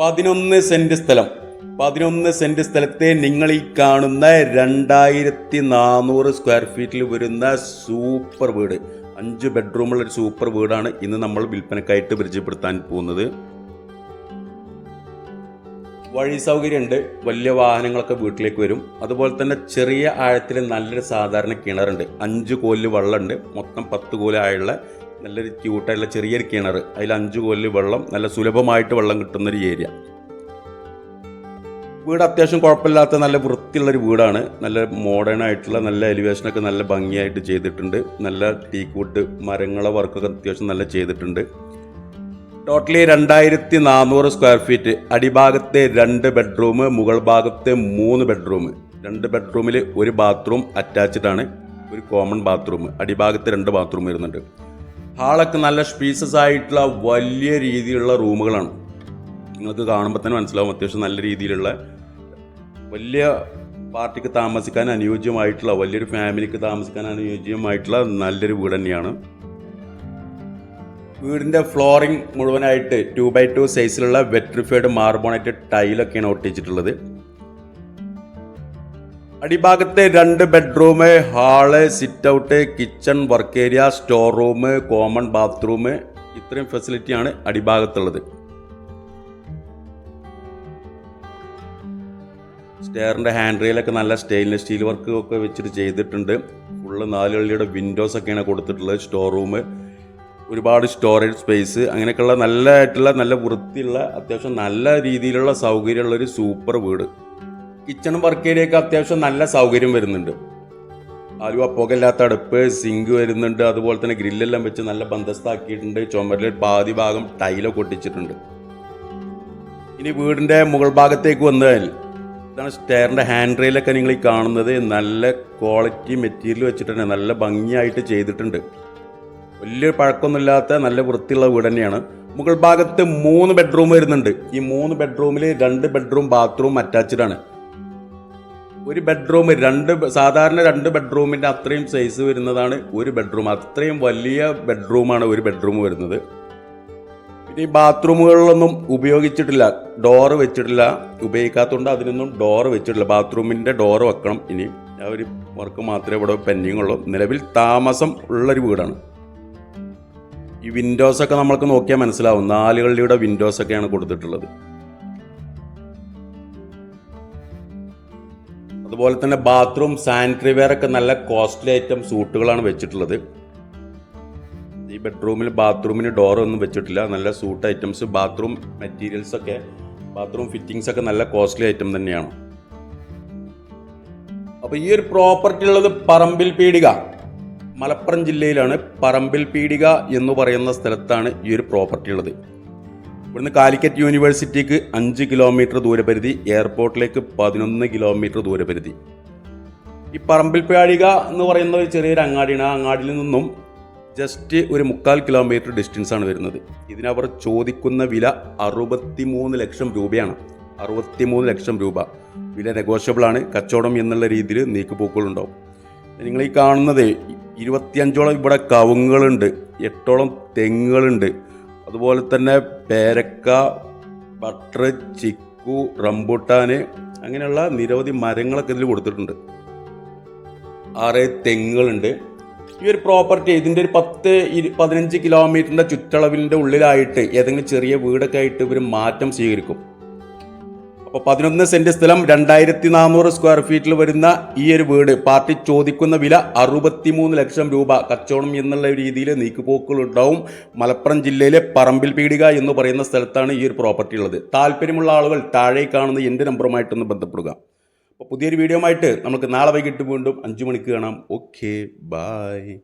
പതിനൊന്ന് സെന്റ് സ്ഥലം. പതിനൊന്ന് സെന്റ് സ്ഥലത്തെ നിങ്ങൾ ഈ കാണുന്ന രണ്ടായിരത്തി നാനൂറ് സ്ക്വയർ ഫീറ്റിൽ വരുന്ന സൂപ്പർ വീട്. അഞ്ച് ബെഡ്റൂമുള്ള ഒരു സൂപ്പർ വീടാണ് ഇന്ന് നമ്മൾ വിൽപ്പനക്കായിട്ട് പരിചയപ്പെടുത്താൻ പോകുന്നത്. വഴി സൗകര്യമുണ്ട്. വലിയ വാഹനങ്ങളൊക്കെ വീട്ടിലേക്ക് വരും. അതുപോലെ തന്നെ ചെറിയ ആഴത്തിൽ നല്ലൊരു സാധാരണ കിണറുണ്ട്. അഞ്ച് കോലിൽ വെള്ളമുണ്ട്. മൊത്തം പത്ത് കോൽ ആയുള്ള നല്ലൊരു ക്യൂട്ടായിട്ടുള്ള ചെറിയൊരു കിണർ അതിൽ അഞ്ച് കൊല്ലി വെള്ളം നല്ല സുലഭമായിട്ട് വെള്ളം കിട്ടുന്നൊരു ഏരിയ വീട് അത്യാവശ്യം കുഴപ്പമില്ലാത്ത നല്ല വൃത്തിയുള്ളൊരു വീടാണ്. നല്ല മോഡേൺ ആയിട്ടുള്ള നല്ല എലിവേഷനൊക്കെ നല്ല ഭംഗിയായിട്ട് ചെയ്തിട്ടുണ്ട്. നല്ല ടീക്കൂട്ട് മരങ്ങളെ വർക്കൊക്കെ അത്യാവശ്യം നല്ല ചെയ്തിട്ടുണ്ട്. ടോട്ടലി രണ്ടായിരത്തി നാനൂറ് സ്ക്വയർ ഫീറ്റ് അടിഭാഗത്തെ രണ്ട് ബെഡ്റൂം മുകൾ ഭാഗത്തെ മൂന്ന് ബെഡ്റൂം രണ്ട് ബെഡ്റൂമിൽ ഒരു ബാത്റൂം അറ്റാച്ച്ഡ് ആണ്. ഒരു കോമൺ ബാത്റൂം അടിഭാഗത്ത് രണ്ട് ബാത്റൂം വരുന്നുണ്ട്. ഹാളൊക്കെ നല്ല സ്പീസസ് ആയിട്ടുള്ള വലിയ രീതിയിലുള്ള റൂമുകളാണ്. നിങ്ങൾക്ക് കാണുമ്പോൾ തന്നെ മനസ്സിലാവും അത്യാവശ്യം നല്ല രീതിയിലുള്ള വലിയ പാർട്ടിക്ക് താമസിക്കാൻ അനുയോജ്യമായിട്ടുള്ള വലിയൊരു ഫാമിലിക്ക് താമസിക്കാൻ അനുയോജ്യമായിട്ടുള്ള നല്ലൊരു വീട് തന്നെയാണ്. വീടിന്റെ ഫ്ലോറിംഗ് മുഴുവനായിട്ട് ടു ബൈ ടു സൈസിലുള്ള വെട്രിഫൈഡ് മാർബോണൈറ്റ് ടൈലൊക്കെയാണ് ഒട്ടിച്ചിട്ടുള്ളത്. അടിഭാഗത്തെ രണ്ട് bedroom hall sit out kitchen work area store room common bathroom ഇത്രയും ഫെസിലിറ്റിയാണ് അടിഭാഗത്തുള്ളത്. സ്റ്റെയറിന്റെ ഹാൻഡ് റെയിലൊക്കെ നല്ല സ്റ്റെയിൻലെസ് സ്റ്റീൽ വർക്ക് ഒക്കെ വെച്ചിട്ട് ചെയ്തിട്ടുണ്ട്. ഫുള്ള് നാലുകളിയുടെ വിൻഡോസ് ഒക്കെയാണ് കൊടുത്തിട്ടുള്ളത് സ്റ്റോർ റൂം ഒരുപാട് സ്റ്റോറേജ് സ്പേസ് അങ്ങനെയൊക്കെയുള്ള നല്ലതായിട്ടുള്ള നല്ല വൃത്തിയുള്ള അത്യാവശ്യം നല്ല രീതിയിലുള്ള സൗകര്യമുള്ള ഒരു സൂപ്പർ വീട്. കിച്ചണും വർക്ക് ഏരിയയൊക്കെ അത്യാവശ്യം നല്ല സൗകര്യം വരുന്നുണ്ട്. ആലുവ പുകയില്ലാത്ത അടുപ്പ് സിങ്ക് വരുന്നുണ്ട്. അതുപോലെ തന്നെ ഗ്രില്ലെല്ലാം വെച്ച് നല്ല ബന്ധസ്ഥാക്കിയിട്ടുണ്ട് ചുമരിൽ പാതി ഭാഗം ടൈലൊക്കെ ഒട്ടിച്ചിട്ടുണ്ട് ഇനി വീടിന്റെ മുകൾ ഭാഗത്തേക്ക് വന്നാൽ ഇതാണ് സ്റ്റെയറിന്റെ ഹാൻഡ് റെയിലൊക്കെ നിങ്ങൾ ഈ കാണുന്നത്. നല്ല ക്വാളിറ്റി മെറ്റീരിയൽ വെച്ചിട്ടുണ്ട് നല്ല ഭംഗിയായിട്ട് ചെയ്തിട്ടുണ്ട്. വലിയ പഴക്കമൊന്നുമില്ലാത്ത നല്ല വൃത്തിയുള്ള വീട് തന്നെയാണ്. മുകൾ ഭാഗത്ത് മൂന്ന് ബെഡ്റൂം വരുന്നുണ്ട്. ഈ മൂന്ന് ബെഡ്റൂമിൽ രണ്ട് ബെഡ്റൂം ബാത്റൂം അറ്റാച്ച്ഡ് ആണ്. ഒരു ബെഡ്റൂം രണ്ട് സാധാരണ രണ്ട് ബെഡ്റൂമിന്റെ അത്രയും സൈസ് വരുന്നതാണ് ഒരു ബെഡ്റൂം അത്രയും വലിയ ബെഡ്റൂമാണ് ഒരു ബെഡ്റൂം വരുന്നത്. പിന്നെ ഈ ബാത്റൂമുകളിലൊന്നും ഉപയോഗിച്ചിട്ടില്ല. ഡോറ് വെച്ചിട്ടില്ല. ഉപയോഗിക്കാത്തതുകൊണ്ട് അതിനൊന്നും ഡോറ് വെച്ചിട്ടില്ല. ബാത്റൂമിന്റെ ഡോറ് വെക്കണം ഇനി. ആ ഒരു വർക്ക് മാത്രമേ ഇവിടെ പെൻഡിങ് ഉള്ളൂ. നിലവിൽ താമസം ഉള്ളൊരു വീടാണ്. ഈ വിൻഡോസൊക്കെ നമ്മൾക്ക് നോക്കിയാൽ മനസ്സിലാവും. നാലുകളിലൂടെ വിൻഡോസൊക്കെയാണ് കൊടുത്തിട്ടുള്ളത്. അതുപോലെ തന്നെ ബാത്റൂം സാനിറ്ററി വെയർ ഒക്കെ നല്ല കോസ്റ്റ്ലി ഐറ്റം സൂട്ടുകളാണ് വെച്ചിട്ടുള്ളത്. ഈ ബെഡ്റൂമിൽ ബാത്റൂമിന് ഡോറൊന്നും വെച്ചിട്ടില്ല. നല്ല സൂട്ട് ഐറ്റംസ് ബാത്റൂം മെറ്റീരിയൽസ് ഒക്കെ ബാത്റൂം ഫിറ്റിംഗ്സ് ഒക്കെ നല്ല കോസ്റ്റ്ലി ഐറ്റം തന്നെയാണ്. അപ്പോൾ ഈ ഒരു പ്രോപ്പർട്ടി ഉള്ളത് പറമ്പിൽ പീടിക. മലപ്പുറം ജില്ലയിലാണ് പറമ്പിൽ പീടിക എന്ന് പറയുന്ന സ്ഥലത്താണ് ഈ ഒരു പ്രോപ്പർട്ടി ഉള്ളത്. ഇവിടുന്ന് കാലിക്കറ്റ് യൂണിവേഴ്സിറ്റിക്ക് അഞ്ച് കിലോമീറ്റർ ദൂരപരിധി എയർപോർട്ടിലേക്ക് പതിനൊന്ന് കിലോമീറ്റർ ദൂരപരിധി. ഈ പറമ്പിൽ പീടിക എന്ന് പറയുന്ന ഒരു ചെറിയൊരു അങ്ങാടിയാണ്. ആ അങ്ങാടിയിൽ നിന്നും ജസ്റ്റ് ഒരു മുക്കാൽ കിലോമീറ്റർ ഡിസ്റ്റൻസ് ആണ് വരുന്നത്. ഇതിനവർ ചോദിക്കുന്ന വില അറുപത്തിമൂന്ന് ലക്ഷം രൂപയാണ്. അറുപത്തിമൂന്ന് ലക്ഷം രൂപ. വില നെഗോഷ്യബിൾ ആണ്. കച്ചവടം എന്നുള്ള രീതിയിൽ നീക്കുപോക്കുകളുണ്ടാവും നിങ്ങൾ ഈ കാണുന്നത് ഇരുപത്തിയഞ്ചോളം ഇവിടെ കവുങ്ങുകളുണ്ട്. എട്ടോളം തെങ്ങുകളുണ്ട്. അതുപോലെ തന്നെ പേരക്ക ബട്ടർ ചിക്കു റംബുട്ടാന് അങ്ങനെയുള്ള നിരവധി മരങ്ങളൊക്കെ ഇതിൽ കൊടുത്തിട്ടുണ്ട്. ആറ് തെങ്ങുകളുണ്ട്. ഈ ഒരു പ്രോപ്പർട്ടി ഇതിന്റെ ഒരു പത്ത് പതിനഞ്ച് കിലോമീറ്ററിന്റെ ചുറ്റളവിന്റെ ഉള്ളിലായിട്ട് ഏതെങ്കിലും ചെറിയ വീടൊക്കെ ആയിട്ട് ഇവർ മാറ്റം സ്വീകരിക്കും. അപ്പോൾ പതിനൊന്ന് സെന്റ് സ്ഥലം രണ്ടായിരത്തി നാനൂറ് സ്ക്വയർ ഫീറ്റിൽ വരുന്ന ഈ ഒരു വീട് പാർട്ടി ചോദിക്കുന്ന വില അറുപത്തിമൂന്ന് ലക്ഷം രൂപ. കച്ചവടം എന്നുള്ള രീതിയിൽ നീക്കുപോക്കുകൾ ഉണ്ടാവും മലപ്പുറം ജില്ലയിലെ പറമ്പിൽ പീടിക എന്ന് പറയുന്ന സ്ഥലത്താണ് ഈ ഒരു പ്രോപ്പർട്ടി ഉള്ളത്. താല്പര്യമുള്ള ആളുകൾ താഴെ കാണുന്ന എന്റെ നമ്പറുമായിട്ടൊന്ന് ബന്ധപ്പെടുക. അപ്പോൾ പുതിയൊരു വീഡിയോ ആയിട്ട് നമുക്ക് നാളെ വൈകിട്ട് വീണ്ടും അഞ്ച് മണിക്ക് കാണാം. Okay bye